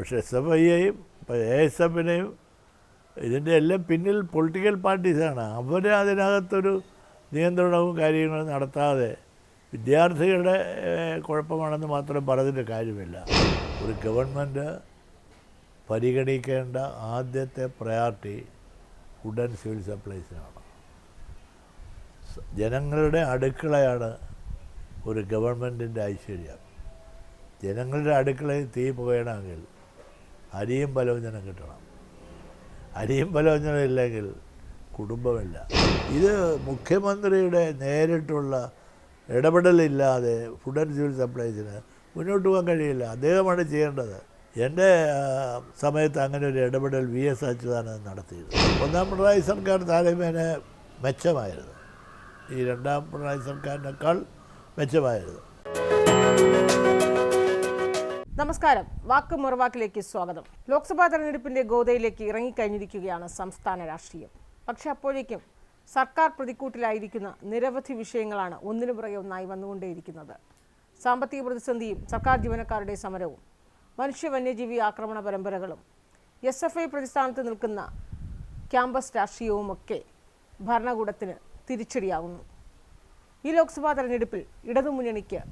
പക്ഷേ S F ഐയെയും A S എഫിനെയും ഇതിന്റെ എല്ലാം പിന്നിൽ പൊളിറ്റിക്കൽ പാർട്ടീസാണ്. അവർ അതിനകത്തൊരു നിയന്ത്രണവും കാര്യങ്ങളും നടത്താതെ വിദ്യാർത്ഥികളുടെ കുഴപ്പമാണെന്ന് മാത്രം പറഞ്ഞിട്ട് കാര്യമില്ല. ഒരു ഗവൺമെന്റ് പരിഗണിക്കേണ്ട ആദ്യത്തെ പ്രയോറിറ്റി ഫുഡ് ആൻഡ് സിവിൽ സപ്ലൈസിനാണ്. ജനങ്ങളുടെ അടുക്കളയാണ് ഒരു ഗവൺമെന്റിന്റെ ഐശ്വര്യം. ജനങ്ങളുടെ അടുക്കളയിൽ തീ പുകയണമെങ്കിൽ അരിയും പലവ്യഞ്ജനം കിട്ടണം. അരിയും പലവ്യഞ്ജനം ഇല്ലെങ്കിൽ കുടുംബമില്ല. ഇത് മുഖ്യമന്ത്രിയുടെ നേരിട്ടുള്ള ഇടപെടലില്ലാതെ ഫുഡ് ആൻഡ് സിവിൽ സപ്ലൈസിന് മുന്നോട്ട് പോകാൻ കഴിയില്ല. അദ്ദേഹമാണ് ചെയ്യേണ്ടത്. എന്റെ സമയത്ത് അങ്ങനെ ഒരു ഇടപെടൽ വി എസ് അച്യുതാനന്ദൻ നടത്തിയത് ഒന്നാം പിണറായി സർക്കാർ താരമേന മെച്ചമായിരുന്നു. ഈ രണ്ടാം പിണറായി സർക്കാരിനേക്കാൾ മെച്ചമായിരുന്നു. നമസ്കാരം. വാക്ക് മുറവാക്കിലേക്ക് സ്വാഗതം. ലോക്സഭാ തെരഞ്ഞെടുപ്പിന്റെ ഗോതയിലേക്ക് ഇറങ്ങിക്കഴിഞ്ഞിരിക്കുകയാണ് സംസ്ഥാന രാഷ്ട്രീയം. പക്ഷെ അപ്പോഴേക്കും സർക്കാർ പ്രതിക്കൂട്ടിലായിരിക്കുന്ന നിരവധി വിഷയങ്ങളാണ് ഒന്നിനു പുറകെ ഒന്നായി വന്നുകൊണ്ടേയിരിക്കുന്നത്. സാമ്പത്തിക പ്രതിസന്ധിയും സർക്കാർ ജീവനക്കാരുടെ സമരവും മനുഷ്യ വന്യജീവി ആക്രമണ പരമ്പരകളും എസ് എഫ് ഐ പ്രതിസ്ഥാനത്ത് നിൽക്കുന്ന ക്യാമ്പസ് രാഷ്ട്രീയവുമൊക്കെ ഭരണകൂടത്തിന് തിരിച്ചടിയാകുന്നു ഈ ലോക്സഭാ തെരഞ്ഞെടുപ്പിൽ ഇടതുമുന്നണിക്ക്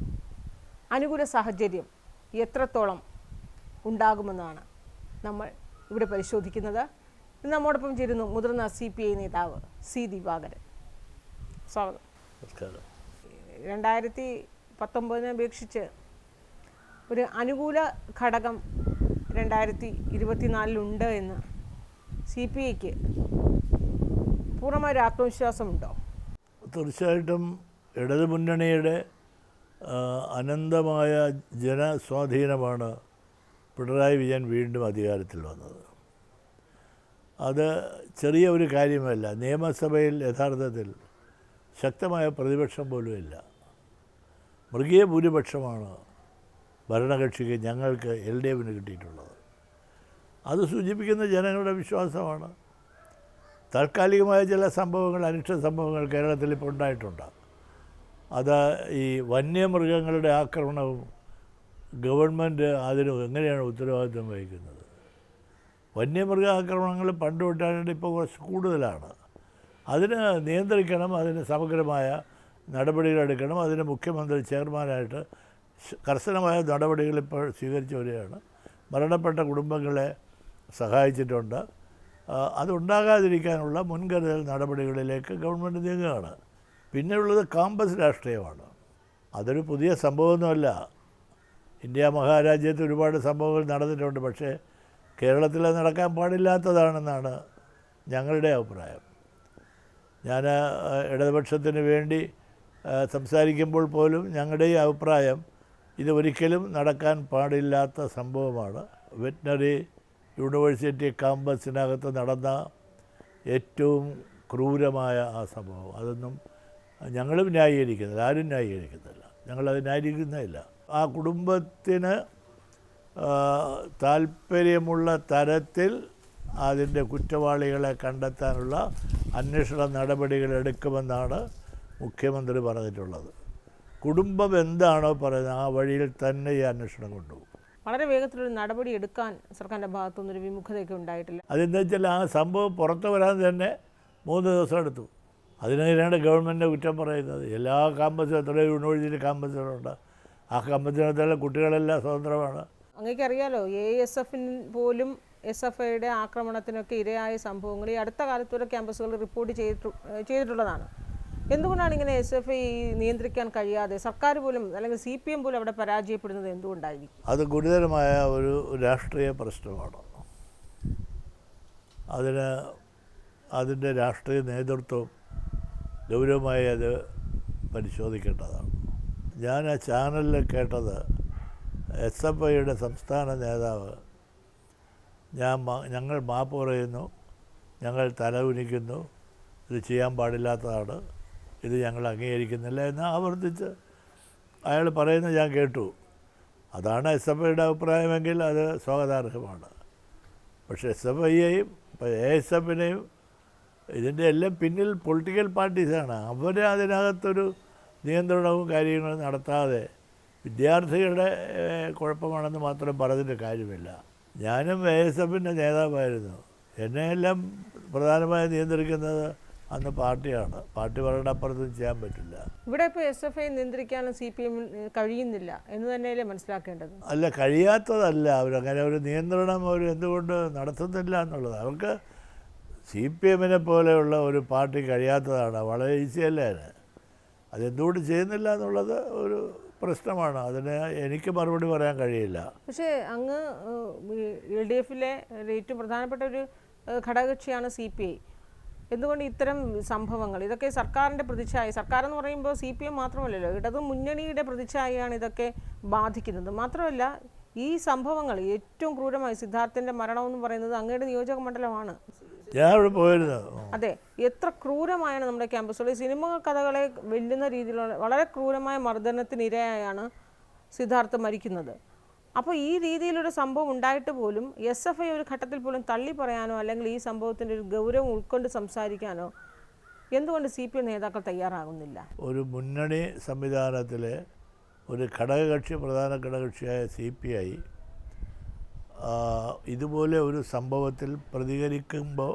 അനുകൂല സാഹചര്യം എത്രത്തോളം ഉണ്ടാകുമെന്നാണ് നമ്മൾ ഇവിടെ പരിശോധിക്കുന്നത്. നമ്മോടൊപ്പം ചേരുന്നു മുതിർന്ന സി പി ഐ നേതാവ് സി ദിവാകരൻ. സ്വാഗതം. നമസ്കാരം. രണ്ടായിരത്തി പത്തൊമ്പതിനെ അപേക്ഷിച്ച് ഒരു അനുകൂല ഘടകം രണ്ടായിരത്തി ഇരുപത്തിനാലിലുണ്ട് എന്ന് സി പി ഐക്ക് പൂർണമായ ഒരു ആത്മവിശ്വാസമുണ്ടോ? തീർച്ചയായിട്ടും ഇടതു മുന്നണിയുടെ ആ, അനന്തമായ ജനസ്വാധീനമാണ് പിണറായി വിജയൻ വീണ്ടും അധികാരത്തിൽ വന്നത്. അത് ചെറിയ ഒരു കാര്യമല്ല. നിയമസഭയിൽ യഥാർത്ഥത്തിൽ ശക്തമായ പ്രതിപക്ഷം പോലും ഇല്ല മൃഗീയ ഭൂരിപക്ഷമാണ് ഭരണകക്ഷിക്ക് ഞങ്ങൾക്ക് എൽ ഡി എഫിന് കിട്ടിയിട്ടുള്ളത്. അത് സൂചിപ്പിക്കുന്ന ജനങ്ങളുടെ വിശ്വാസമാണ്. താൽക്കാലികമായ ചില സംഭവങ്ങൾ അനിഷ്ട സംഭവങ്ങൾ കേരളത്തിൽ ഇപ്പോൾ ഉണ്ടായിട്ടുണ്ട്. അത് ഈ വന്യമൃഗങ്ങളുടെ ആക്രമണവും ഗവൺമെന്റ് അതിന് എങ്ങനെയാണ് ഉത്തരവാദിത്വം വഹിക്കുന്നത്? വന്യമൃഗ ആക്രമണങ്ങൾ പണ്ട് തൊട്ടായിട്ട് ഇപ്പോൾ കുറച്ച് കൂടുതലാണ്. അതിന് നിയന്ത്രിക്കണം അതിന് സമഗ്രമായ നടപടികളെടുക്കണം അതിന് മുഖ്യമന്ത്രി ചെയർമാനായിട്ട് കർശനമായ നടപടികൾ ഇപ്പോൾ സ്വീകരിച്ചു വരികയാണ്. മരണപ്പെട്ട കുടുംബങ്ങളെ സഹായിച്ചിട്ടുണ്ട്. അതുണ്ടാകാതിരിക്കാനുള്ള മുൻകരുതൽ നടപടികളിലേക്ക് ഗവൺമെന്റ് നീങ്ങുകയാണ്. പിന്നെയുള്ളത് കാമ്പസ് രാഷ്ട്രീയമാണ്. അതൊരു പുതിയ സംഭവമൊന്നുമല്ല. ഇന്ത്യ മഹാരാജ്യത്ത് ഒരുപാട് സംഭവങ്ങൾ നടന്നിട്ടുണ്ട്. പക്ഷേ കേരളത്തിൽ നടക്കാൻ പാടില്ലാത്തതാണെന്നാണ് ഞങ്ങളുടെ അഭിപ്രായം. ഞാൻ ഇടതുപക്ഷത്തിന് വേണ്ടി സംസാരിക്കുമ്പോൾ പോലും ഞങ്ങളുടെ ഈ അഭിപ്രായം ഇത് ഒരിക്കലും നടക്കാൻ പാടില്ലാത്ത സംഭവമാണ്. വെറ്റിനറി യൂണിവേഴ്സിറ്റി കാമ്പസിനകത്ത് നടന്ന ഏറ്റവും ക്രൂരമായ ആ സംഭവം. അതൊന്നും ഞങ്ങളും ന്യായീകരിക്കുന്നില്ല ആരും ന്യായീകരിക്കുന്നില്ല. ഞങ്ങളത് ന്യായീകരിക്കുന്നില്ല ആ കുടുംബത്തിന് താല്പര്യമുള്ള തരത്തിൽ അതിന്റെ കുറ്റവാളികളെ കണ്ടെത്താനുള്ള അന്വേഷണ നടപടികൾ എടുക്കുമെന്നാണ് മുഖ്യമന്ത്രി പറഞ്ഞിട്ടുള്ളത്. കുടുംബം എന്താണോ പറയുന്നത് ആ വഴിയിൽ തന്നെ ഈ അന്വേഷണം കൊണ്ടുപോകും. വളരെ വേഗത്തിലൊരു നടപടി എടുക്കാൻ സർക്കാരിന്റെ ഭാഗത്തുനിന്ന് ഒരു വിമുഖതയൊക്കെ ഉണ്ടായിട്ടില്ല. അതെന്താ വെച്ചാൽ ആ സംഭവം പുറത്തു വരാൻ തന്നെ മൂന്ന് ദിവസം എടുത്തു. അതിനെതിരാണ് ഗവൺമെന്റിന്റെ കുറ്റം പറയുന്നത്. എല്ലാ കാമ്പസും എത്ര യൂണിവേഴ്സിറ്റി കാമ്പസുകളുണ്ട്. ആ കാമ്പസിനകത്തുള്ള കുട്ടികളെല്ലാം സ്വതന്ത്രമാണ്. അങ്ങേക്ക് അറിയാലോ എ എസ് എഫിന് പോലും എസ് എഫ് ഐയുടെ ആക്രമണത്തിനൊക്കെ ഇരയായ സംഭവങ്ങൾ ഈ അടുത്ത കാലത്ത് വരെ ക്യാമ്പസുകൾ റിപ്പോർട്ട് ചെയ്തിട്ടു ചെയ്തിട്ടുള്ളതാണ്. എന്തുകൊണ്ടാണ് ഇങ്ങനെ എസ് എഫ് ഐ നിയന്ത്രിക്കാൻ കഴിയാതെ സർക്കാർ പോലും അല്ലെങ്കിൽ സി പി എം പോലും അവിടെ പരാജയപ്പെടുന്നത് എന്തുകൊണ്ടായിരിക്കും? അത് ഗുരുതരമായ ഒരു രാഷ്ട്രീയ പ്രശ്നമാണ്. അതിന് അതിന്റെ രാഷ്ട്രീയ നേതൃത്വം ഗൗരവമായി അത് പരിശോധിക്കേണ്ടതാണ്. ഞാൻ ആ ചാനലിൽ കേട്ടത് എസ് എഫ് ഐയുടെ സംസ്ഥാന നേതാവ് ഞാൻ ഞങ്ങൾ മാപ്പ് പറയുന്നു ഞങ്ങൾ തലകുനിക്കുന്നു ഇത് ചെയ്യാൻ പാടില്ലാത്തതാണ് ഇത് ഞങ്ങൾ അംഗീകരിക്കുന്നില്ല എന്ന് ആവർത്തിച്ച് അയാൾ പറയുന്നത് ഞാൻ കേട്ടു. അതാണ് എസ് എഫ് ഐയുടെ അഭിപ്രായമെങ്കിൽ അത് സ്വാഗതാർഹമാണ്. പക്ഷേ എസ് എഫ് ഐയെയും എ എസ് എഫിനെയും ഇതിന്റെ എല്ലാം പിന്നിൽ പൊളിറ്റിക്കൽ പാർട്ടീസാണ് അവർ അതിനകത്തൊരു നിയന്ത്രണവും കാര്യങ്ങളും നടത്താതെ വിദ്യാർത്ഥികളുടെ കുഴപ്പമാണെന്ന് മാത്രം പറഞ്ഞിട്ട് കാര്യമില്ല. ഞാനും എ എസ് എഫിന്റെ നേതാവായിരുന്നു. എന്നെയെല്ലാം പ്രധാനമായും നിയന്ത്രിക്കുന്നത് അന്ന് പാർട്ടിയാണ്. പാർട്ടി പറയുന്ന അപ്പുറത്തും ചെയ്യാൻ പറ്റില്ല. ഇവിടെ ഇപ്പോൾ എസ് എഫ് ഐ നിയന്ത്രിക്കാനും സി പി എം കഴിയുന്നില്ല എന്ന് തന്നെയല്ലേ മനസ്സിലാക്കേണ്ടത്? അല്ല കഴിയാത്തതല്ല. അവരങ്ങനെ ഒരു നിയന്ത്രണം അവർ എന്തുകൊണ്ട് നടത്തുന്നില്ല എന്നുള്ളത്. അവർക്ക് സി പി എമ്മിനെ പോലെയുള്ള ഒരു പാർട്ടി കഴിയാത്തതാണ്. വളരെ ഈസിയല്ല അതിന് അതെന്തുകൊണ്ട് ചെയ്യുന്നില്ല എന്നുള്ളത് ഒരു പ്രശ്നമാണ്. അതിന് എനിക്ക് മറുപടി പറയാൻ കഴിയില്ല. പക്ഷേ അങ്ങ് എൽ ഡി എഫിലെ ഏറ്റവും പ്രധാനപ്പെട്ട ഒരു ഘടകകക്ഷിയാണ് സി പി ഐ. എന്തുകൊണ്ട് ഇത്തരം സംഭവങ്ങൾ? ഇതൊക്കെ സർക്കാരിന്റെ പ്രതിച്ഛായ. സർക്കാർ എന്ന് പറയുമ്പോൾ സി പി എം മാത്രമല്ലല്ലോ. ഇടതു മുന്നണിയുടെ പ്രതിച്ഛായയാണ് ഇതൊക്കെ ബാധിക്കുന്നത്. മാത്രമല്ല ഈ സംഭവങ്ങൾ ഏറ്റവും ക്രൂരമായി സിദ്ധാർത്ഥിന്റെ മരണമെന്ന് പറയുന്നത് അങ്ങയുടെ നിയോജക മണ്ഡലമാണ്. ഞാൻ അവിടെ പോയിരുന്നു അതെ എത്ര ക്രൂരമായാണ് നമ്മുടെ ക്യാമ്പസുകൾ സിനിമ കഥകളെ വെല്ലുന്ന രീതിയിലുള്ള വളരെ ക്രൂരമായ മർദ്ദനത്തിന് ഇരയായാണ് സിദ്ധാർത്ഥ മരിക്കുന്നത്. അപ്പോൾ ഈ രീതിയിലൊരു സംഭവം ഉണ്ടായിട്ട് പോലും എസ് എഫ് ഐ ഒരു ഘട്ടത്തിൽ പോലും തള്ളി പറയാനോ അല്ലെങ്കിൽ ഈ സംഭവത്തിന്റെ ഒരു ഗൗരവം ഉൾക്കൊണ്ട് സംസാരിക്കാനോ എന്തുകൊണ്ട് സി പി എം നേതാക്കൾ തയ്യാറാകുന്നില്ല? ഒരു മുന്നണി സംവിധാനത്തിലെ ഒരു ഘടകകക്ഷി പ്രധാന ഘടകകക്ഷിയായ സി പി ഐ ഇതുപോലെ ഒരു സംഭവത്തിൽ പ്രതികരിക്കുമ്പോൾ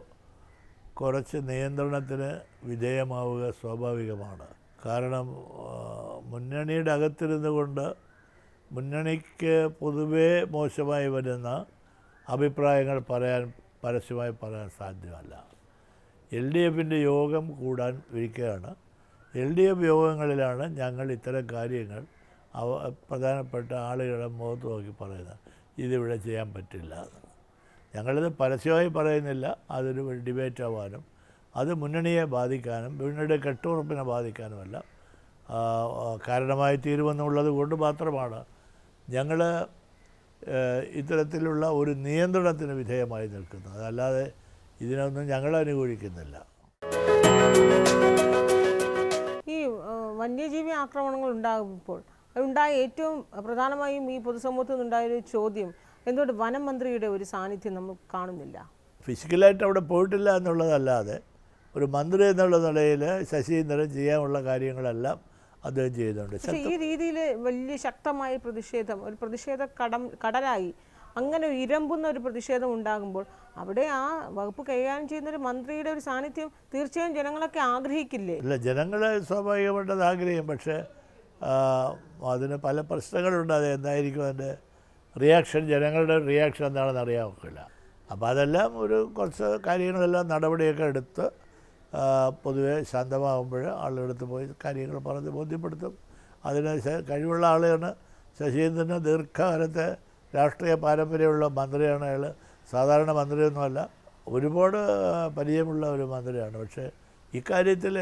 കുറച്ച് നിയന്ത്രണത്തിന് വിധേയമാവുക സ്വാഭാവികമാണ്. കാരണം മുന്നണിയുടെ അകത്തിരുന്നു കൊണ്ട് മുന്നണിക്ക് പൊതുവേ മോശമായി വരുന്ന അഭിപ്രായങ്ങൾ പറയാൻ പരസ്യമായി പറയാൻ സാധ്യമല്ല. എൽ ഡി എഫിന്റെ യോഗം കൂടാൻ ഇരിക്കുകയാണ്. എൽ ഡി എഫ് യോഗങ്ങളിലാണ് ഞങ്ങൾ ഇത്തരം കാര്യങ്ങൾ അവ പ്രധാനപ്പെട്ട ആളുകളെ മുഖത്ത് നോക്കി പറയുന്നത്. ഇതിവിടെ ചെയ്യാൻ പറ്റില്ല. ഞങ്ങളിത് പരസ്യമായി പറയുന്നില്ല. അതൊരു ഡിബേറ്റ് ആവാനും അത് മുന്നണിയെ ബാധിക്കാനും മുന്നണിയുടെ കെട്ടുറപ്പിനെ ബാധിക്കാനുമല്ല. കാരണമായി തീരുമെന്നുള്ളത് കൊണ്ട് മാത്രമാണ് ഞങ്ങൾ ഇത്തരത്തിലുള്ള ഒരു നിയന്ത്രണത്തിന് വിധേയമായി നിൽക്കുന്നത്. അല്ലാതെ ഇതിനൊന്നും ഞങ്ങൾ അനുകൂലിക്കുന്നില്ല. ഈ വന്യജീവി ആക്രമണങ്ങൾ ഉണ്ടാകുമ്പോൾ ഉണ്ടായ ഏറ്റവും പ്രധാനമായും ഈ പൊതുസമൂഹത്തിൽ നിന്നുണ്ടായൊരു ചോദ്യം എന്തുകൊണ്ട് വനം മന്ത്രിയുടെ ഒരു സാന്നിധ്യം നമ്മൾ കാണുന്നില്ല? ഫിസിക്കലായിട്ട് അവിടെ പോയിട്ടില്ല എന്നുള്ളതല്ലാതെ ഒരു മന്ത്രി എന്നുള്ള നിലയിൽ ശശീന്ദ്രൻ ചെയ്യാനുള്ള കാര്യങ്ങളെല്ലാം അദ്ദേഹം ചെയ്യുന്നുണ്ട് പക്ഷേ ഈ രീതിയിൽ വലിയ ശക്തമായ പ്രതിഷേധം ഒരു പ്രതിഷേധ കടം കടലായി അങ്ങനെ ഇരമ്പുന്ന ഒരു പ്രതിഷേധം ഉണ്ടാകുമ്പോൾ അവിടെ ആ വകുപ്പ് കൈകാര്യം ചെയ്യുന്ന ഒരു മന്ത്രിയുടെ ഒരു സാന്നിധ്യം തീർച്ചയായും ജനങ്ങളൊക്കെ ആഗ്രഹിക്കില്ലേ? ഇല്ല ജനങ്ങൾ സ്വാഭാവികമായിട്ടത് ആഗ്രഹിക്കും. പക്ഷേ അതിന് പല പ്രശ്നങ്ങളുണ്ട്. അത് എന്തായിരിക്കും അതിന്റെ റിയാക്ഷൻ ജനങ്ങളുടെ റിയാക്ഷൻ എന്താണെന്ന് അറിയാൻ ഒക്കില്ല അപ്പോൾ അതെല്ലാം ഒരു കുറച്ച് കാര്യങ്ങളെല്ലാം നടപടിയൊക്കെ എടുത്ത് പൊതുവേ ശാന്തമാകുമ്പോൾ ആളുകളെടുത്ത് പോയി കാര്യങ്ങൾ പറഞ്ഞ് ബോധ്യപ്പെടുത്തും. അതിന് കഴിവുള്ള ആളാണ് ശശീന്ദ്രന് ദീർഘകാലത്തെ രാഷ്ട്രീയ പാരമ്പര്യമുള്ള മന്ത്രിയാണ് അയാൾ സാധാരണ മന്ത്രിയൊന്നുമല്ല. ഒരുപാട് പരിചയമുള്ള ഒരു മന്ത്രിയാണ്. പക്ഷേ ഇക്കാര്യത്തിൽ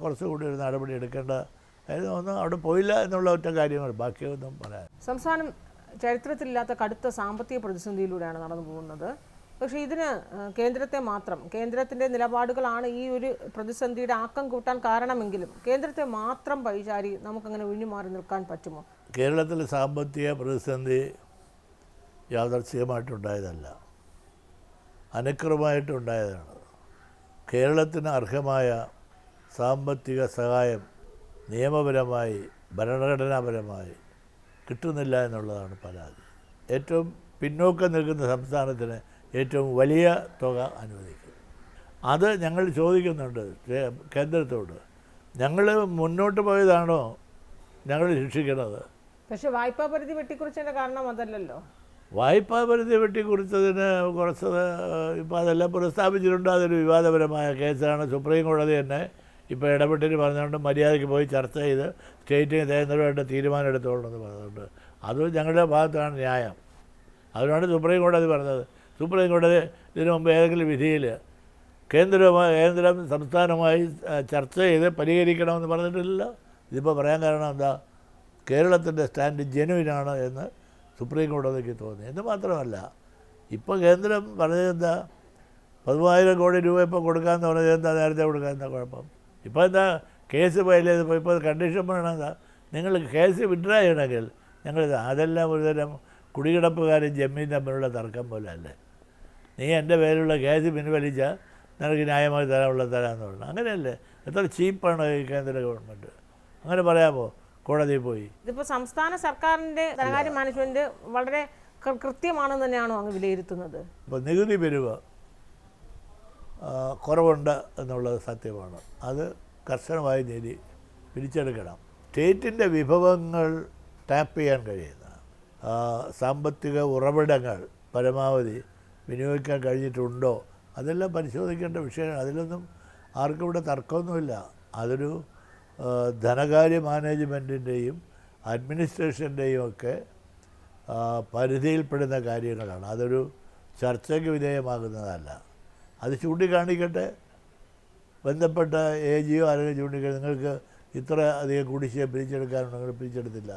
കുറച്ചുകൂടി ഒരു നടപടി എടുക്കേണ്ട അതായത് ഒന്നും അവിടെ പോയില്ല എന്നുള്ള ഒറ്റ കാര്യങ്ങൾ ബാക്കിയൊന്നും പറയാൻ. സംസ്ഥാനം ചരിത്രത്തിലില്ലാത്ത കടുത്ത സാമ്പത്തിക പ്രതിസന്ധിയിലൂടെയാണ് നടന്നു പോകുന്നത്. പക്ഷേ ഇതിന് കേന്ദ്രത്തെ മാത്രം കേന്ദ്രത്തിന്റെ നിലപാടുകളാണ് ഈ ഒരു പ്രതിസന്ധിയുടെ ആക്കം കൂട്ടാൻ കാരണമെങ്കിലും കേന്ദ്രത്തെ മാത്രം പഴിചാരി നമുക്കങ്ങനെ ഒഴിഞ്ഞു മാറി നിൽക്കാൻ പറ്റുമോ? കേരളത്തിലെ സാമ്പത്തിക പ്രതിസന്ധി യാദർച്ഛികമായിട്ടുണ്ടായതല്ല. അനുക്രമമായിട്ടുണ്ടായതാണ് കേരളത്തിന് അർഹമായ സാമ്പത്തിക സഹായം നിയമപരമായി ഭരണഘടനാപരമായി കിട്ടുന്നില്ല എന്നുള്ളതാണ് പരാതി ഏറ്റവും പിന്നോക്കം നിൽക്കുന്ന സംസ്ഥാനത്തിന് ഏറ്റവും വലിയ തുക അനുവദിക്കും. അത് ഞങ്ങൾ ചോദിക്കുന്നുണ്ട് കേന്ദ്രത്തോട്. ഞങ്ങൾ മുന്നോട്ട് പോയതാണോ ഞങ്ങൾ ശിക്ഷിക്കുന്നത് പക്ഷേ വായ്പാ പരിധി വെട്ടിക്കുറിച്ചതിന്റെ കാരണം അതല്ലല്ലോ. വായ്പാ പരിധി വെട്ടിക്കുറിച്ചതിന് കുറച്ചത് ഇപ്പോൾ അതെല്ലാം പ്രസ്താവിച്ചിട്ടുണ്ട് അതൊരു വിവാദപരമായ കേസാണ്. സുപ്രീം കോടതി തന്നെ ഇപ്പോൾ ഇടപെട്ടിട്ട് പറഞ്ഞുകൊണ്ട് മര്യാദയ്ക്ക് പോയി ചർച്ച ചെയ്ത് സ്റ്റേറ്റിന് കേന്ദ്രമായിട്ട് തീരുമാനം എന്ന് പറഞ്ഞിട്ടുണ്ട് അത് ഞങ്ങളുടെ ഭാഗത്താണ് ന്യായം. അതിനാണ് സുപ്രീം കോടതി പറഞ്ഞത്. സുപ്രീം കോടതി ഇതിനു മുമ്പ് ഏതെങ്കിലും വിധിയിൽ കേന്ദ്രവുമായി കേന്ദ്രം സംസ്ഥാനമായി ചർച്ച ചെയ്ത് പരിഹരിക്കണമെന്ന് പറഞ്ഞിട്ടില്ല ഇതിപ്പോൾ പറയാൻ കാരണം എന്താ? കേരളത്തിന്റെ സ്റ്റാൻഡ് ജെനുവിനാണ് എന്ന് സുപ്രീം കോടതിക്ക് തോന്നി. എന്ന് മാത്രമല്ല ഇപ്പോൾ കേന്ദ്രം പറഞ്ഞത് എന്താ? പതിമൂവായിരം കോടി രൂപ ഇപ്പോൾ കൊടുക്കാമെന്ന് പറഞ്ഞത് എന്താ? നേരത്തെ കൊടുക്കാൻ എന്താ കുഴപ്പം? ഇപ്പോൾ എന്താ കേസ് ഫയൽ ചെയ്തപ്പോൾ ഇപ്പോൾ കണ്ടീഷൻ പറയണത് നിങ്ങൾ കേസ് വിഡ്രാ ചെയ്യണമെങ്കിൽ ഞങ്ങൾ അതെല്ലാം ഒരുതരം കുടികിടപ്പുകാരും ജമ്മീൻ തമ്മിലുള്ള തർക്കം പോലെ അല്ലേ നീ എന്റെ പേരിലുള്ള കേസ് പിൻവലിച്ചാൽ നിനക്ക് ന്യായമായി തരാനുള്ള തരാമെന്ന് പറഞ്ഞു. അങ്ങനെയല്ലേ? എത്ര ചീപ്പാണ് ഈ കേന്ദ്ര ഗവൺമെന്റ്. അങ്ങനെ പറയാമോ? കോടതിയിൽ പോയി. ഇതിപ്പോൾ സംസ്ഥാന സർക്കാരിന്റെ ധനകാര്യ മാനേജ്മെന്റ് വളരെ കൃത്യമാണെന്ന് തന്നെയാണോ അങ്ങ് വിലയിരുത്തുന്നത്? ഇപ്പോൾ നികുതി പിരിവ്. കുറവുണ്ട് എന്നുള്ളത് സത്യമാണ്. അത് കർശനമായി നീതി പിരിച്ചെടുക്കണം സ്റ്റേറ്റിന്റെ വിഭവങ്ങൾ ടാപ്പ് ചെയ്യാൻ കഴിയുന്ന സാമ്പത്തിക ഉറവിടങ്ങൾ പരമാവധി വിനിയോഗിക്കാൻ കഴിഞ്ഞിട്ടുണ്ടോ? അതെല്ലാം പരിശോധിക്കേണ്ട വിഷയമാണ്. അതിലൊന്നും ആർക്കും ഇവിടെ തർക്കമൊന്നുമില്ല. അതൊരു ധനകാര്യ മാനേജ്മെന്റിന്റെയും അഡ്മിനിസ്ട്രേഷന്റെയും ഒക്കെ പരിധിയിൽപ്പെടുന്ന കാര്യങ്ങളാണ്. അതൊരു ചർച്ചയ്ക്ക് വിധേയമാകുന്നതല്ല. അത് ചൂണ്ടിക്കാണിക്കട്ടെ. ബന്ധപ്പെട്ട എ ജിയോ ആരെങ്കിലും ചൂണ്ടിക്കാണി നിങ്ങൾക്ക് ഇത്ര അധികം കുടിശ്ശിക പിരിച്ചെടുക്കാനുണ്ട് നിങ്ങൾ പിരിച്ചെടുത്തില്ല.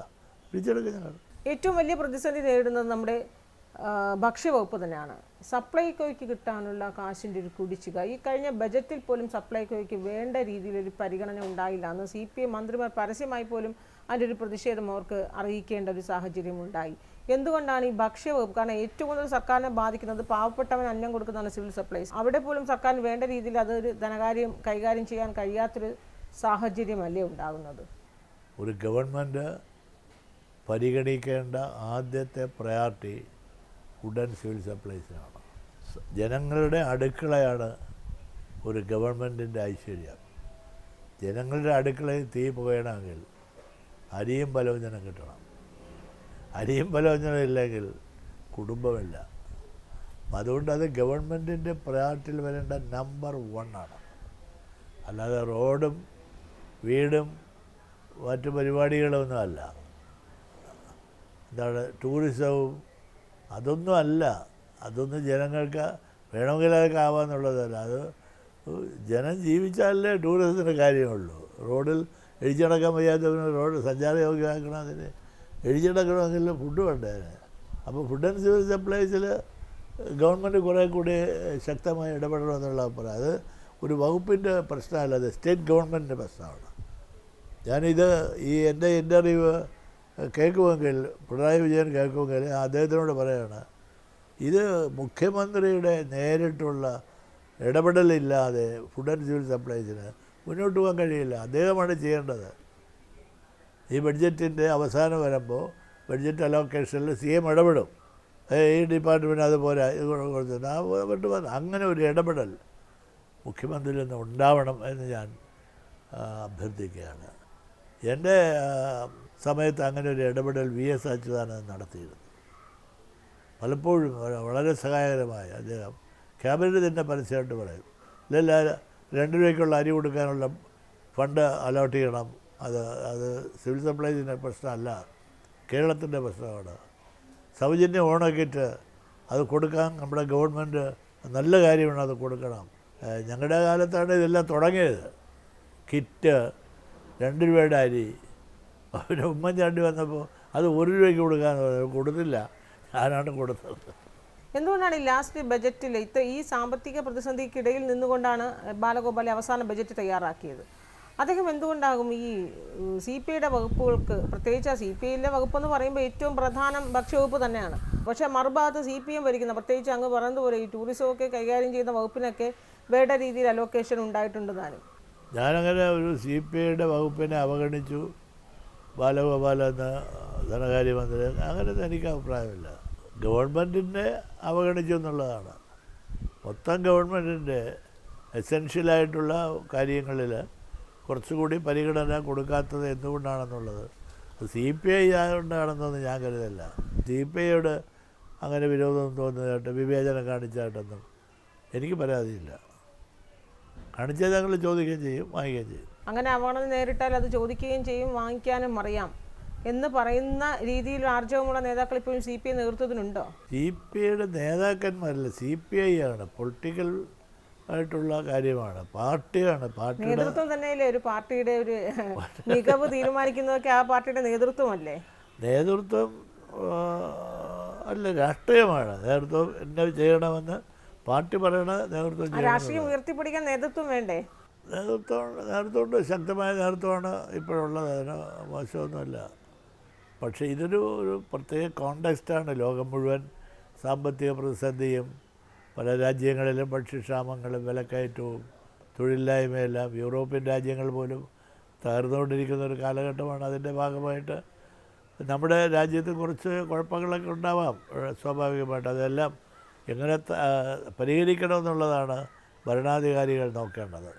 പിരിച്ചെടുക്കുക ഞങ്ങൾ ഏറ്റവും വലിയ പ്രതിസന്ധി നേരിടുന്നത് നമ്മുടെ ഭക്ഷ്യവകുപ്പ് തന്നെയാണ്. സപ്ലൈകോയ്ക്ക് കിട്ടാനുള്ള കാശിന്റെ ഒരു കുടിശ്ശിക. ഈ കഴിഞ്ഞ ബജറ്റിൽ പോലും സപ്ലൈകോയ്ക്ക് വേണ്ട രീതിയിലൊരു പരിഗണന ഉണ്ടായില്ല അന്ന് സി പി എം മന്ത്രിമാർ പരസ്യമായി പോലും അതിന്റെ ഒരു പ്രതിഷേധം അവർക്ക് അറിയിക്കേണ്ട ഒരു സാഹചര്യം ഉണ്ടായി എന്തുകൊണ്ടാണ് ഈ ഭക്ഷ്യവകുപ്പ് കാരണം ഏറ്റവും കൂടുതൽ സർക്കാരിനെ ബാധിക്കുന്നത് പാവപ്പെട്ടവൻ അന്നം കൊടുക്കുന്നതാണ് സിവിൽ സപ്ലൈസ്. അവിടെ പോലും സർക്കാരിന് വേണ്ട രീതിയിൽ അതൊരു ധനകാര്യം കൈകാര്യം ചെയ്യാൻ കഴിയാത്തൊരു സാഹചര്യമല്ലേ ഉണ്ടാകുന്നത്? ഒരു ഗവൺമെന്റ് പരിഗണിക്കേണ്ട ആദ്യത്തെ പ്രയോറിറ്റി ഫുഡ് ആൻഡ് സിവിൽ സപ്ലൈസിനാണ്. ജനങ്ങളുടെ അടുക്കളയാണ് ഒരു ഗവൺമെന്റിന്റെ ഐശ്വര്യം. ജനങ്ങളുടെ അടുക്കളയിൽ തീ പോകണമെങ്കിൽ അരിയും പലവ്യഞ്ജനം കിട്ടണം. അരിയും പലവ്യഞ്ജനം ഇല്ലെങ്കിൽ കുടുംബമില്ല. അപ്പം അതുകൊണ്ട് അത് ഗവൺമെന്റിന്റെ പ്രയോറിറ്റിയിൽ വരേണ്ട നമ്പർ വൺ ആണ്. അല്ലാതെ റോഡും വീടും മറ്റു പരിപാടികളൊന്നുമല്ല എന്താണ് ടൂറിസവും അതൊന്നും അല്ല. അതൊന്നും ജനങ്ങൾക്ക് വേണമെങ്കിൽ അതൊക്കെ ആവാന്നുള്ളതല്ല അത് ജനം ജീവിച്ചാലേ ടൂറിസത്തിന്റെ കാര്യമുള്ളൂ. റോഡിൽ എഴുതിടക്കാൻ വയ്യാത്തവന് റോഡ് സഞ്ചാരയോഗ്യമാക്കണം അതിന്. എഴുതിടക്കണമെങ്കിൽ ഫുഡ് വേണ്ടേ? അപ്പോൾ ഫുഡ് ആൻഡ് സിവിൽ സപ്ലൈസിൽ ഗവൺമെന്റ് കുറേ കൂടി ശക്തമായി ഇടപെടണമെന്നുള്ള അഭിപ്രായം. അത് ഒരു വകുപ്പിന്റെ പ്രശ്നമല്ല അത് സ്റ്റേറ്റ് ഗവൺമെന്റിന്റെ പ്രശ്നമാണ്. ഞാനിത് ഈ എന്റെ ഇന്റർവ്യൂ കേൾക്കുമെങ്കിൽ പിണറായി വിജയൻ കേൾക്കുമെങ്കിൽ അദ്ദേഹത്തിനോട് പറയാണ് ഇത് മുഖ്യമന്ത്രിയുടെ നേരിട്ടുള്ള ഇടപെടലില്ലാതെ ഫുഡ് ആൻഡ് സിവിൽ സപ്ലൈസിന് മുന്നോട്ട് പോകാൻ കഴിയില്ല. അദ്ദേഹമാണ് ചെയ്യേണ്ടത്. ഈ ബഡ്ജറ്റിന്റെ അവസാനം വരുമ്പോൾ ബഡ്ജറ്റ് അലോക്കേഷനിൽ സി എം ഇടപെടും. ഈ ഡിപ്പാർട്ട്മെന്റ് അതുപോലെ കൊടുത്തിട്ട് ആ അങ്ങനെ ഒരു ഇടപെടൽ മുഖ്യമന്ത്രിയിൽ നിന്ന് ഉണ്ടാവണം എന്ന് ഞാൻ അഭ്യർത്ഥിക്കുകയാണ്. എന്റെ സമയത്ത് അങ്ങനെ ഒരു ഇടപെടൽ വി എസ് അച്യുതാനന്ദൻ നടത്തിയിരുന്നു. പലപ്പോഴും വളരെ സഹായകരമായി അദ്ദേഹം ക്യാബിനറ്റ് തന്നെ പരസ്യമായിട്ട് പറയും. ഇല്ലല്ല രണ്ട് രൂപയ്ക്കുള്ള അരി കൊടുക്കാനുള്ള ഫണ്ട് അലോട്ട് ചെയ്യണം. അത് അത് സിവിൽ സപ്ലൈസിന്റെ പ്രശ്നമല്ല കേരളത്തിന്റെ പ്രശ്നമാണ്. സൗജന്യ ഓണക്കിറ്റ് അത് കൊടുക്കാൻ നമ്മുടെ ഗവൺമെന്റ് നല്ല കാര്യമാണ് അത് കൊടുക്കണം. ഞങ്ങളുടെ കാലത്താണ് ഇതെല്ലാം തുടങ്ങിയത്. കിറ്റ് രണ്ട് രൂപയുടെ അരി പിന്നെ ഉമ്മൻചാണ്ടി വന്നപ്പോൾ അത് ഒരു രൂപയ്ക്ക് കൊടുക്കാൻ കൊടുത്തില്ല. ഞാനാണ് കൊടുത്തത്. എന്തുകൊണ്ടാണ് ഈ ലാസ്റ്റ് ബജറ്റിൽ ഇത്ര ഈ സാമ്പത്തിക പ്രതിസന്ധിക്കിടയിൽ നിന്നുകൊണ്ടാണ് ബാലഗോപാലി അവസാന ബജറ്റ് തയ്യാറാക്കിയത്? അദ്ദേഹം എന്തുകൊണ്ടാകും ഈ സി പി ഐയുടെ വകുപ്പുകൾക്ക് പ്രത്യേകിച്ച് സി പി ഐയിലെ വകുപ്പെന്ന് പറയുമ്പോൾ ഏറ്റവും പ്രധാനം ഭക്ഷ്യവകുപ്പ് തന്നെയാണ്. പക്ഷേ മറുഭാഗത്ത് സി പി എം ഭരിക്കുന്ന പ്രത്യേകിച്ച് അങ്ങ് പറഞ്ഞതുപോലെ ഈ ടൂറിസമൊക്കെ കൈകാര്യം ചെയ്യുന്ന വകുപ്പിനൊക്കെ വേണ്ട രീതിയിൽ അലോക്കേഷൻ ഉണ്ടായിട്ടുണ്ട് താനും. ഞാനങ്ങനെ ഒരു സി പി ഐയുടെ വകുപ്പിനെ അവഗണിച്ചു. ബാലഗോപാൽ എന്ന ധനകാര്യമന്ത്രി അങ്ങനെ എനിക്ക് അഭിപ്രായമില്ല. ഗവൺമെന്റിനെ അവഗണിച്ചു എന്നുള്ളതാണ്. മൊത്തം ഗവൺമെന്റിന്റെ എസെൻഷ്യലായിട്ടുള്ള കാര്യങ്ങളിൽ കുറച്ചുകൂടി പരിഗണന കൊടുക്കാത്തത് എന്തുകൊണ്ടാണെന്നുള്ളത്? സി പി ഐ ആയതുകൊണ്ടാണെന്നൊന്നും ഞാൻ കരുതല്ല. സി പി ഐയോട് അങ്ങനെ വിരോധം തോന്നുന്നതായിട്ട് വിവേചനം കാണിച്ചതായിട്ടൊന്നും എനിക്ക് പരാതിയില്ല. കാണിച്ചാൽ ഞങ്ങൾ ചോദിക്കുകയും ചെയ്യും വാങ്ങിക്കുകയും ചെയ്യും. അങ്ങനെ അവഗണന നേരിട്ടാൽ അത് ചോദിക്കുകയും ചെയ്യും വാങ്ങിക്കാനും അറിയാം എന്ന് പറയുന്ന രീതിയിൽ ആർജവമുള്ള നേതാക്കൾ ഇപ്പോഴും സി പി ഐ നേതൃത്വത്തിനുണ്ടോ? സി പി ഐയുടെ നേതാക്കന്മാരല്ല സി പി ഐ ആണ്. പൊളിറ്റിക്കൽ ആയിട്ടുള്ള കാര്യമാണ്. പാർട്ടിയാണ് പാർട്ടിയുടെ നേതൃത്വം തന്നെയല്ലേ ഒരു പാർട്ടിയുടെ ഒരു മികവ് തീരുമാനിക്കുന്നതൊക്കെ ആ പാർട്ടിയുടെ നേതൃത്വമല്ലേ? നേതൃത്വം അല്ല രാഷ്ട്രീയമാണ്. നേതൃത്വം എന്നെ ചെയ്യണമെന്ന് പാർട്ടി പറയണ നേതൃത്വം രാഷ്ട്രീയം ഉയർത്തിപ്പിടിക്കാൻ നേതൃത്വം വേണ്ടേ? നേതൃത്വം നേതൃത്വമുണ്ട്. ശക്തമായ നേതൃത്വമാണ് ഇപ്പോഴുള്ളത്. അതിന് മോശമൊന്നുമില്ല. പക്ഷേ ഇതൊരു ഒരു പ്രത്യേക കോണ്ടെക്സ്റ്റാണ് ലോകം മുഴുവൻ സാമ്പത്തിക പ്രതിസന്ധിയും പല രാജ്യങ്ങളിലും ഭക്ഷ്യക്ഷാമങ്ങളും വിലക്കയറ്റവും തൊഴിലില്ലായ്മയെല്ലാം യൂറോപ്യൻ രാജ്യങ്ങൾ പോലും തകർന്നുകൊണ്ടിരിക്കുന്ന ഒരു കാലഘട്ടമാണ് അതിന്റെ ഭാഗമായിട്ട്. നമ്മുടെ രാജ്യത്ത് കുറച്ച് കുഴപ്പങ്ങളൊക്കെ ഉണ്ടാവാം സ്വാഭാവികമായിട്ട്. അതെല്ലാം എങ്ങനെ പരിഹരിക്കണമെന്നുള്ളതാണ് ഭരണാധികാരികൾ നോക്കേണ്ടത്.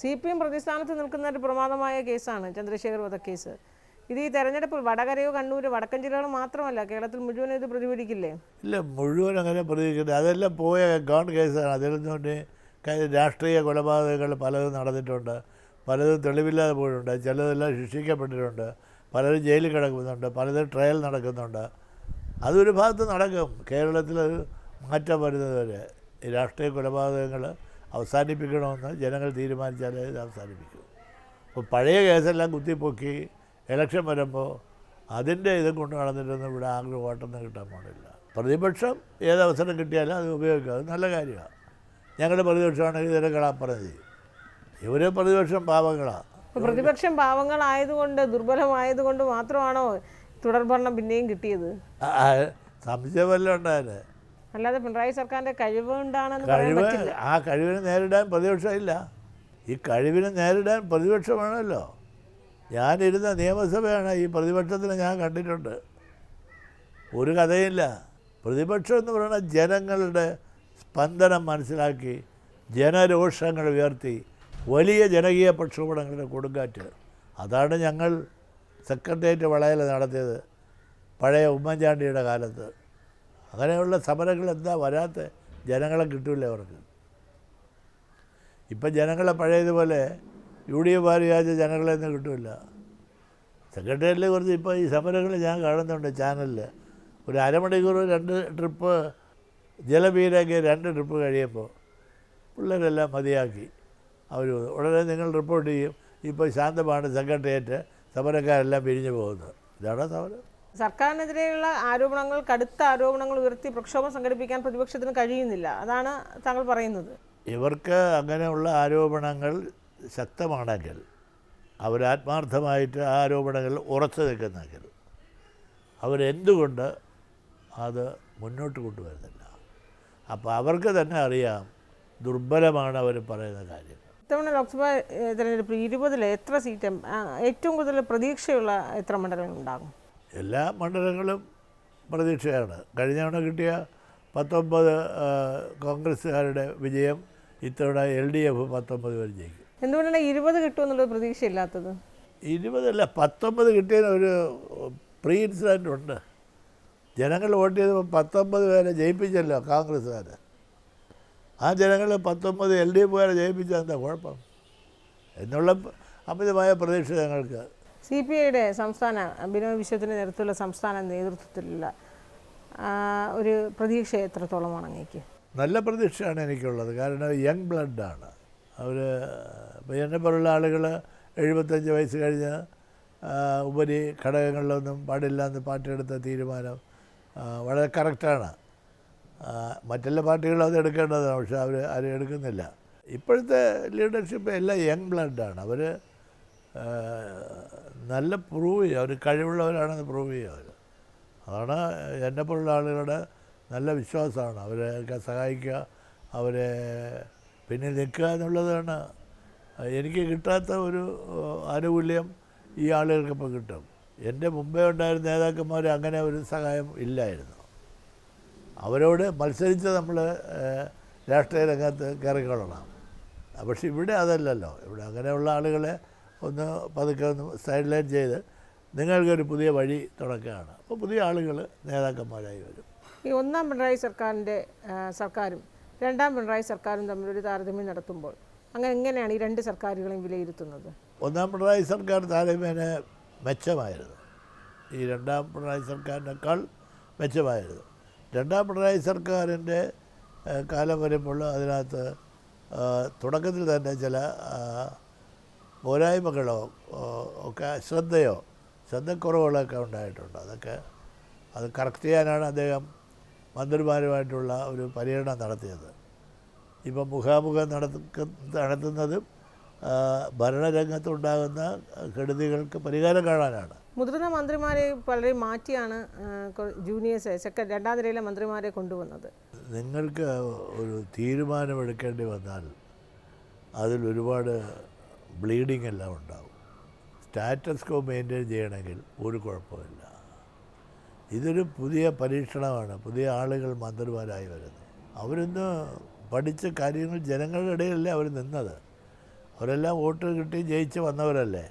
സി പി എം പ്രതിസ്ഥാനത്ത് നിൽക്കുന്ന ഒരു പ്രമാദമായ കേസാണ് ചന്ദ്രശേഖർ വധക്കേസ്. ഇത് ഈ തെരഞ്ഞെടുപ്പ് വടകരയോ കണ്ണൂരോ വടക്കൻ ജില്ലകൾ മാത്രമല്ല കേരളത്തിൽ മുഴുവൻ ഇത് പ്രതിഫലിക്കില്ലേ? ഇല്ല മുഴുവൻ അങ്ങനെ പ്രതിഫലിക്കില്ല അതെല്ലാം പോയ ഗവൺ കേസാണ്. ക- രാഷ്ട്രീയ കൊലപാതകങ്ങൾ പലതും നടന്നിട്ടുണ്ട്. പലതും തെളിവില്ലാതെ പോയിട്ടുണ്ട്. ചിലതെല്ലാം ശിക്ഷിക്കപ്പെട്ടിട്ടുണ്ട്. പലരും ജയിലിൽ കിടക്കുന്നുണ്ട്. പലതും ട്രയൽ നടക്കുന്നുണ്ട്. അതൊരു ഭാഗത്ത് നടക്കും. കേരളത്തിൽ മാറ്റം വരുന്നതുവരെ ഈ രാഷ്ട്രീയ കൊലപാതകങ്ങൾ അവസാനിപ്പിക്കണമെന്ന് ജനങ്ങൾ തീരുമാനിച്ചാലേ ഇത് അവസാനിപ്പിക്കും. അപ്പോൾ പഴയ കേസെല്ലാം കുത്തിപ്പൊക്കി ഇലക്ഷൻ വരുമ്പോൾ അതിന്റെ ഇത് കൊണ്ട് നടന്നിട്ടൊന്നും ഇവിടെ ആഗ്രഹം വോട്ടൊന്നും കിട്ടാൻ പോണില്ല പ്രതിപക്ഷം ഏതവസരം കിട്ടിയാലും അത് ഉപയോഗിക്കുക അത് നല്ല കാര്യമാണ്. ഞങ്ങളുടെ പ്രതിപക്ഷമാണെങ്കിൽ ഇതിനെ കളാൻ പറഞ്ഞത് ഇവരെ പ്രതിപക്ഷം പാവങ്ങളാണ് പ്രതിപക്ഷം പാവങ്ങളായതുകൊണ്ട് ദുർബലമായതുകൊണ്ട് മാത്രമാണോ തുടർഭരണം പിന്നെയും കിട്ടിയത്? സംശയമല്ല ഉണ്ടായത് അല്ലാതെ പിണറായി സർക്കാരിന്റെ കഴിവ് കൊണ്ടാണെന്ന് പറയാൻ കഴിവ് ആ കഴിവിനെ നേരിടാൻ പ്രതിപക്ഷമില്ല ഈ കഴിവിനെ നേരിടാൻ പ്രതിപക്ഷം വേണമല്ലോ ഞാനിരുന്ന നിയമസഭയാണ് ഈ പ്രതിപക്ഷത്തിന് ഞാൻ കണ്ടിട്ടുണ്ട്. ഒരു കഥയില്ല. പ്രതിപക്ഷം എന്ന് പറയുന്നത് ജനങ്ങളുടെ സ്പന്ദനം മനസ്സിലാക്കി ജനരോഷങ്ങൾ ഉയർത്തി വലിയ ജനകീയ പ്രക്ഷോഭങ്ങളുടെ കൊടുങ്കാറ്റ്. അതാണ് ഞങ്ങൾ സെക്രട്ടേറിയറ്റ് വളയൽ നടത്തിയത് പഴയ ഉമ്മൻചാണ്ടിയുടെ കാലത്ത്. അങ്ങനെയുള്ള സമരങ്ങൾ എന്താ വരാത്ത ജനങ്ങളെ കിട്ടില്ല അവർക്ക്? ഇപ്പം ജനങ്ങളെ പഴയതുപോലെ യു ഡി എഫ് വിചാരിച്ച ജനങ്ങളെ ഒന്നും കിട്ടില്ല സെക്രട്ടേറിയറ്റിൽ കുറിച്ച് ഇപ്പോൾ ഈ സമരങ്ങൾ ഞാൻ കാണുന്നുണ്ട് ചാനലിൽ. ഒരു അരമണിക്കൂർ രണ്ട് ട്രിപ്പ് ജലപീരൊക്കെ രണ്ട് ട്രിപ്പ് കഴിയുമ്പോൾ പിള്ളേരെല്ലാം മതിയാക്കി. അവർ ഉടനെ നിങ്ങൾ റിപ്പോർട്ട് ചെയ്യും. ഇപ്പോൾ ശാന്തമാണ് സെക്രട്ടേറിയറ്റ് സമരക്കാരെല്ലാം പിരിഞ്ഞു പോകുന്നത്. ഇതാണ് സമരം? സർക്കാരിനെതിരെയുള്ള ആരോപണങ്ങൾ കടുത്ത ആരോപണങ്ങൾ ഉയർത്തി പ്രക്ഷോഭം സംഘടിപ്പിക്കാൻ പ്രതിപക്ഷത്തിന് കഴിയുന്നില്ല. അതാണ് താങ്കൾ പറയുന്നത്. ഇവർക്ക് അങ്ങനെയുള്ള ആരോപണങ്ങൾ ശക്തമാണെങ്കിൽ അവരാത്മാർത്ഥമായിട്ട് ആ ആരോപണങ്ങൾ ഉറച്ചു നിൽക്കുന്നെങ്കിൽ അവരെന്തുകൊണ്ട് അത് മുന്നോട്ട് കൊണ്ടുവരുന്നില്ല? അപ്പോൾ അവർക്ക് തന്നെ അറിയാം ദുർബലമാണ് അവർ പറയുന്ന കാര്യം. ഇത്തവണ ലോക്സഭാ തെരഞ്ഞെടുപ്പിൽ ഇരുപതിൽ എത്ര സീറ്റ് ഏറ്റവും കൂടുതൽ പ്രതീക്ഷയുള്ള എത്ര മണ്ഡലങ്ങൾ ഉണ്ടാകും? എല്ലാ മണ്ഡലങ്ങളും പ്രതീക്ഷയാണ്. കഴിഞ്ഞ തവണ കിട്ടിയ പത്തൊമ്പത് കോൺഗ്രസ്സുകാരുടെ വിജയം ഇത്തവണ എൽ ഡി എഫ് പത്തൊമ്പത് പേർ ജയിക്കും. എന്തുകൊണ്ടാണ് ഇരുപത് കിട്ടുമെന്നുള്ളത് പ്രതീക്ഷയില്ലാത്തത്? ഇരുപതല്ല പത്തൊമ്പത് കിട്ടിയതിന് ഒരു പ്രീ ഇൻസിഡന്റ് ഉണ്ട്. ജനങ്ങൾ വോട്ട് ചെയ്തപ്പോൾ പത്തൊമ്പത് പേരെ ജയിപ്പിച്ചല്ലോ കോൺഗ്രസ്സുകാർ ആ ജനങ്ങൾ പത്തൊമ്പത് എൽ ഡി എഫുകാരെ ജയിപ്പിച്ചാൽ എന്താ കുഴപ്പം? എന്നുള്ള അമിതമായ പ്രതീക്ഷ ഞങ്ങൾക്ക്. സി പി ഐയുടെ സംസ്ഥാന ബിനോയ് വിശ്വത്തിന്റെ നേതൃത്വത്തിലുള്ള സംസ്ഥാന നേതൃത്വത്തിലുള്ള ഒരു പ്രതീക്ഷ എത്രത്തോളമാണ് അങ്ങേക്ക്? നല്ല പ്രതീക്ഷയാണ് എനിക്കുള്ളത്. കാരണം യങ് ബ്ലഡാണ്. അവർ എന്നെ പോലുള്ള ആളുകൾ എഴുപത്തഞ്ച് വയസ്സ് കഴിഞ്ഞ് ഉപരി ഘടകങ്ങളിലൊന്നും പാടില്ല എന്ന് പാർട്ടി എടുത്ത തീരുമാനം വളരെ കറക്റ്റാണ്. മറ്റെല്ലാ പാർട്ടികളും അത് എടുക്കേണ്ടതാണ് പക്ഷെ അവർ ആരും എടുക്കുന്നില്ല. ഇപ്പോഴത്തെ ലീഡർഷിപ്പ് എല്ലാം യങ് ബ്ലഡാണ്. അവർ നല്ല പ്രൂവ് ചെയ്യുക അവർ കഴിവുള്ളവരാണെന്ന് പ്രൂവ് ചെയ്യുക അവർ. അതാണ് എന്നെപ്പോലുള്ള ആളുകളുടെ നല്ല വിശ്വാസമാണ്. അവരെയൊക്കെ സഹായിക്കുക അവരെ പിന്നിൽ നിൽക്കുക എന്നുള്ളതാണ്. എനിക്ക് കിട്ടാത്ത ഒരു ആനുകൂല്യം ഈ ആളുകൾക്കിപ്പോൾ കിട്ടും. എന്റെ മുമ്പേ ഉണ്ടായിരുന്ന നേതാക്കന്മാർ അങ്ങനെ ഒരു സഹായം ഇല്ലായിരുന്നു. അവരോട് മത്സരിച്ച് നമ്മൾ രാഷ്ട്രീയ രംഗത്ത് കയറിക്കൊള്ളണം. പക്ഷെ ഇവിടെ അതല്ലല്ലോ. ഇവിടെ അങ്ങനെയുള്ള ആളുകളെ ഒന്ന് പതുക്കെ ഒന്ന് സൈഡ് ലൈൻ ചെയ്ത് നിങ്ങൾക്കൊരു പുതിയ വഴി തുടക്കുകയാണ്. അപ്പോൾ പുതിയ ആളുകൾ നേതാക്കന്മാരായി വരും. ഈ ഒന്നാം പിണറായി സർക്കാരിന്റെ സർക്കാരും രണ്ടാം പിണറായി സർക്കാരും ഒരു താരതമ്യം നടത്തുമ്പോൾ അങ്ങനെ എങ്ങനെയാണ് ഈ രണ്ട് സർക്കാരുകളെയും വിലയിരുത്തുന്നത്? ഒന്നാം പിണറായി സർക്കാർ താരതമ്യേന മെച്ചമായിരുന്നു ഈ രണ്ടാം പിണറായി സർക്കാരിനേക്കാൾ മെച്ചമായിരുന്നു രണ്ടാം പിണറായി സർക്കാരിന്റെ കാലം വരുമ്പോൾ അതിനകത്ത് തുടക്കത്തിൽ തന്നെ ചില പോരായ്മകളോ ഒക്കെ ശ്രദ്ധയോ ശ്രദ്ധക്കുറവുകളൊക്കെ ഉണ്ടായിട്ടുണ്ട്. അതൊക്കെ അത് കറക്റ്റ് ചെയ്യാനാണ് അദ്ദേഹം മന്ത്രിമാരുമായിട്ടുള്ള ഒരു പര്യടനം നടത്തിയത്. ഇപ്പം മുഖാമുഖം നടത്ത നടത്തുന്നതും ഭരണരംഗത്തുണ്ടാകുന്ന കെടുതികൾക്ക് പരിഹാരം കാണാനാണ്. മുതിർന്ന മന്ത്രിമാരെ പലരെയും മാറ്റിയാണ് ജൂനിയേഴ്സ് സെക്കൻഡ് രണ്ടാം നിരയിലെ മന്ത്രിമാരെ കൊണ്ടുവന്നത്. നിങ്ങൾക്ക് ഒരു തീരുമാനമെടുക്കേണ്ടി വന്നാൽ അതിൽ ഒരുപാട് ബ്ലീഡിംഗ് എല്ലാം ഉണ്ടാവും. സ്റ്റാറ്റസ് കോ മെയിന്റെയിൻ ചെയ്യണമെങ്കിൽ ഒരു കുഴപ്പമില്ല. ഇതൊരു പുതിയ പരീക്ഷണമാണ്. പുതിയ ആളുകൾ മന്ത്രിമാരായി വരുന്നത്. അവരിന്ന് പഠിച്ച കാര്യങ്ങൾ ജനങ്ങളുടെ ഇടയിലല്ലേ അവർ നിന്നത്? അവരെല്ലാം വോട്ട് കിട്ടി ജയിച്ച് വന്നവരല്ലേ?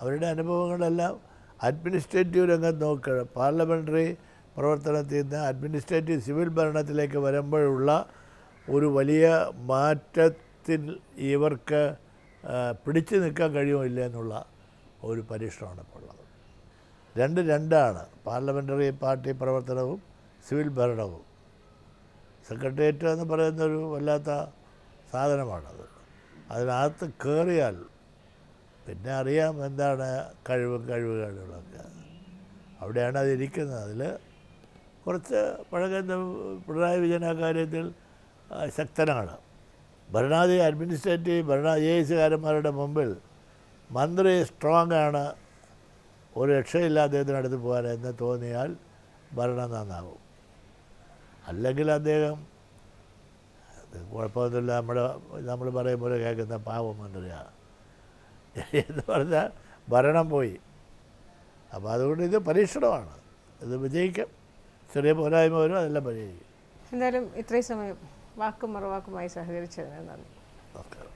അവരുടെ അനുഭവങ്ങളെല്ലാം അഡ്മിനിസ്ട്രേറ്റീവ് രംഗം നോക്കുക പാർലമെന്ററി പ്രവർത്തനത്തിൽ നിന്ന് അഡ്മിനിസ്ട്രേറ്റീവ് സിവിൽ ഭരണത്തിലേക്ക് വരുമ്പോഴുള്ള ഒരു വലിയ മാറ്റത്തിൽ ഇവർക്ക് പിടിച്ചു നിൽക്കാൻ കഴിയുമില്ല എന്നുള്ള ഒരു പരീക്ഷണമാണ് ഇപ്പോൾ ഉള്ളത്. രണ്ട് രണ്ടാണ്. പാർലമെന്ററി പാർട്ടി പ്രവർത്തനവും സിവിൽ ഭരണവും. സെക്രട്ടേറിയറ്റ് എന്ന് പറയുന്ന ഒരു വല്ലാത്ത സാധനമാണത്. അതിനകത്ത് കയറിയാൽ പിന്നെ അറിയാം എന്താണ് കഴിവും കഴിവുകളുകളൊക്കെ അവിടെയാണ് അതിരിക്കുന്നത് അതിൽ കുറച്ച് പഴകുന്ന പിണറായി വിജയൻ ആ കാര്യത്തിൽ ശക്തനാണ്. ഭരണാധി അഡ്മിനിസ്ട്രേറ്റീവ് ഭരണ ഐ എസുകാരന്മാരുടെ മുമ്പിൽ മന്ത്രി സ്ട്രോങ് ആണ് ഒരു രക്ഷയില്ലാതെ അദ്ദേഹത്തിനടുത്ത് പോകാൻ എന്ന് തോന്നിയാൽ ഭരണം നന്നാവും. അല്ലെങ്കിൽ അദ്ദേഹം കുഴപ്പമൊന്നുമില്ല. നമ്മുടെ നമ്മൾ പറയും പോലെ കേൾക്കുന്ന പാവം മന്ത്രിയാണ് എന്ന് പറഞ്ഞാൽ ഭരണം പോയി. അപ്പോൾ അതുകൊണ്ട് ഇത് പരീക്ഷണമാണ്. ഇത് വിജയിക്കും. ചെറിയ പോരായ്മ വരും അതെല്ലാം പരിഹരിക്കും. എന്തായാലും ഇത്രയും സമയം വാക്കും മറുവാക്കുമായി സഹകരിച്ചതിന് നന്ദി. നമസ്കാരം.